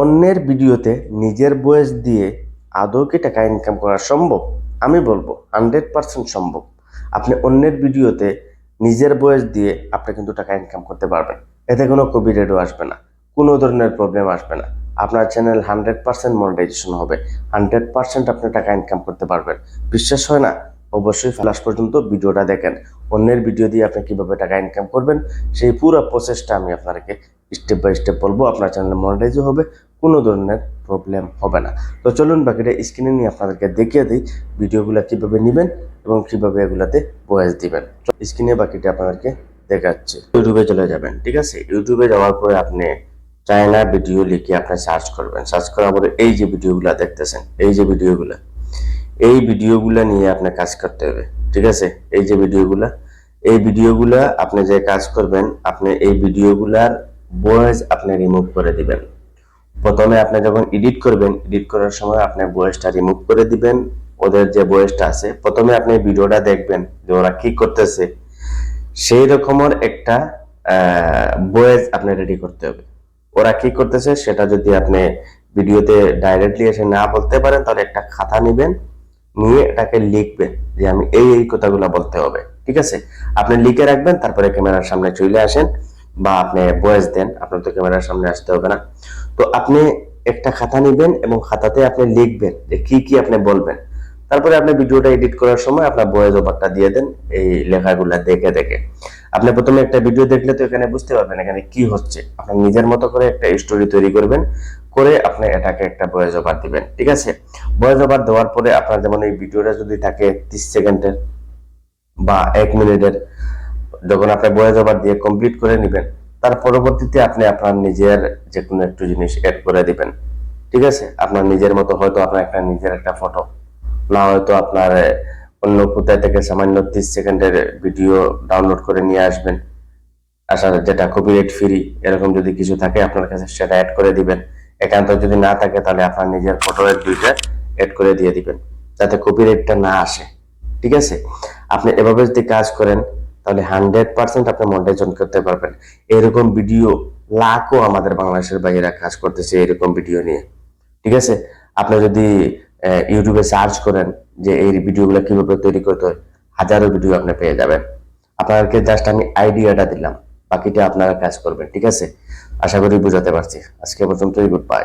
অন্যের ভিডিওতে নিজের বয়স দিয়ে আদৌ কি টাকা ইনকাম করা সম্ভব? আমি বলব হান্ড্রেড পার্সেন্ট সম্ভব। আপনি অন্যের ভিডিওতে নিজের বয়স দিয়ে আপনি কিন্তু টাকা ইনকাম করতে পারবেন। এতে কোনো কপিরাইটও আসবে না, কোনো ধরনের প্রবলেম আসবে না। আপনার চ্যানেল হান্ড্রেড পার্সেন্ট মনিটাইজেশন হবে। হান্ড্রেড পার্সেন্ট আপনি টাকা ইনকাম করতে পারবেন। বিশ্বাস হয় না? অবশ্যই লাস্ট পর্যন্ত ভিডিওটা দেখেন। অন্যের ভিডিও দিয়ে আপনি কীভাবে টাকা ইনকাম করবেন, সেই পুরো প্রসেসটা আমি আপনাকে স্টেপ বাই স্টেপ বলব। আপনার চ্যানেল মনিটাইজও হবে, কোনো ধরনের প্রবলেম হবে না। তো চলুন বাকিটা স্ক্রিনে নিয়ে আপনাদেরকে দেখিয়ে দিই ভিডিওগুলো কীভাবে নেবেন এবং কীভাবে এগুলাতে ভয়েস দিবেন। স্ক্রিনে বাকিটা আপনাদেরকে দেখাচ্ছে। ইউটিউবে চলে যাবেন, ঠিক আছে? ইউটিউবে যাওয়ার পরে আপনি চায়না ভিডিও লিখে আপনি সার্চ করবেন। সার্চ করার পরে এই যে ভিডিওগুলো দেখতেছেন, এই যে ভিডিওগুলো এই ভিডিওগুলো নিয়ে আপনার কাজ করতে হবে, ঠিক আছে? এই যে ভিডিওগুলা, এই ভিডিওগুলা আপনি যে কাজ করবেন, আপনি এই ভিডিওগুলার ভয়েস আপনি রিমুভ করে দিবেন। প্রথমে আপনি যখন এডিট করবেন এডিট করার সময় আপনি ভয়েসটা রিমুভ করে দিবেন, ওদের যে ভয়েসটা আছে। প্রথমে আপনি ভিডিওটা দেখবেন যে ওরা কি করতেছে। সেই রকমের একটা ভয়েস আপনি রেডি করতে হবে। ওরা কি করতেছে, সেটা যদি আপনি ভিডিওতে ডাইরেক্টলি এসে না বলতে পারেন, তাহলে একটা খাতা নেবেন নিয়ে এটাকে লিখবেন যে আমি এই এই কথাগুলো বলতে হবে, ঠিক আছে? আপনি লিখে রাখবেন, তারপরে ক্যামেরার সামনে চলে আসেন বা আপনি বয়েস দেন, আপনার তো ক্যামেরার সামনে আসতে হবে না। তো আপনি একটা খাতা নেবেন এবং খাতাতে আপনি লিখবেন যে কি কি আপনি বলবেন। তারপরে আপনি ভিডিওটা এডিট করার সময় আপনার ভয়েস ওভারটা দিয়ে দেন, এই লেখাগুলো দেখে দেখে। আপনি প্রথমে একটা ভিডিও দেখলে তো এখানে বুঝতে পারবেন এখানে কি হচ্ছে। আপনি নিজের মতো করে একটা স্টোরি তৈরি করবেন, করে আপনি এটাকে একটা ভয়েস ওভার দিবেন, ঠিক আছে? ভয়েস ওভার দেওয়ার পরে আপনার যেমন এই ভিডিওটা যদি থাকে তিরিশ সেকেন্ডের বা এক মিনিটের, যখন আপনি ভয়েস ওভার দিয়ে কমপ্লিট করে নেবেন, তার পরবর্তীতে আপনি আপনার নিজের যে কোনো একটু জিনিস এড করে দিবেন, ঠিক আছে? আপনার নিজের মতো হয়তো আপনার একটা নিজের একটা ফটো না হয়তো আপনার অন্য কোথায় থেকে সামান্য তিরিশ সেকেন্ডের ভিডিও ডাউনলোড করে নিয়ে আসবেন। আসার যেটা কপিরাইট ফ্রি এরকম যদি কিছু থাকে আপনার কাছে সেটা অ্যাড করে দিবেন। একান্ত যদি না থাকে তাহলে আপনার নিজের ফটো এর দুইটা অ্যাড করে দিয়ে দিবেন, যাতে কপিরাইটটা না আসে। ঠিক আছে? আপনি এভাবে যদি কাজ করেন, তাহলে হান্ড্রেড পার্সেন্ট আপনি মনিটাইজেশন করতে পারবেন। এরকম ভিডিও লাখও আমাদের বাংলাদেশের বাইরে কাজ করতেছে এরকম ভিডিও নিয়ে। ঠিক আছে? আপনি যদি ইউটিউবে সার্চ করেন যে এই ভিডিওগুলো কীভাবে তৈরি করতে হয়, হাজারো ভিডিও আপনি পেয়ে যাবেন। আপনাদেরকে জাস্ট আমি আইডিয়াটা দিলাম, বাকিটা আপনারা কাজ করবেন, ঠিক আছে? আশা করি বুঝাতে পারছি। আজকে পর্যন্তই গুড বাই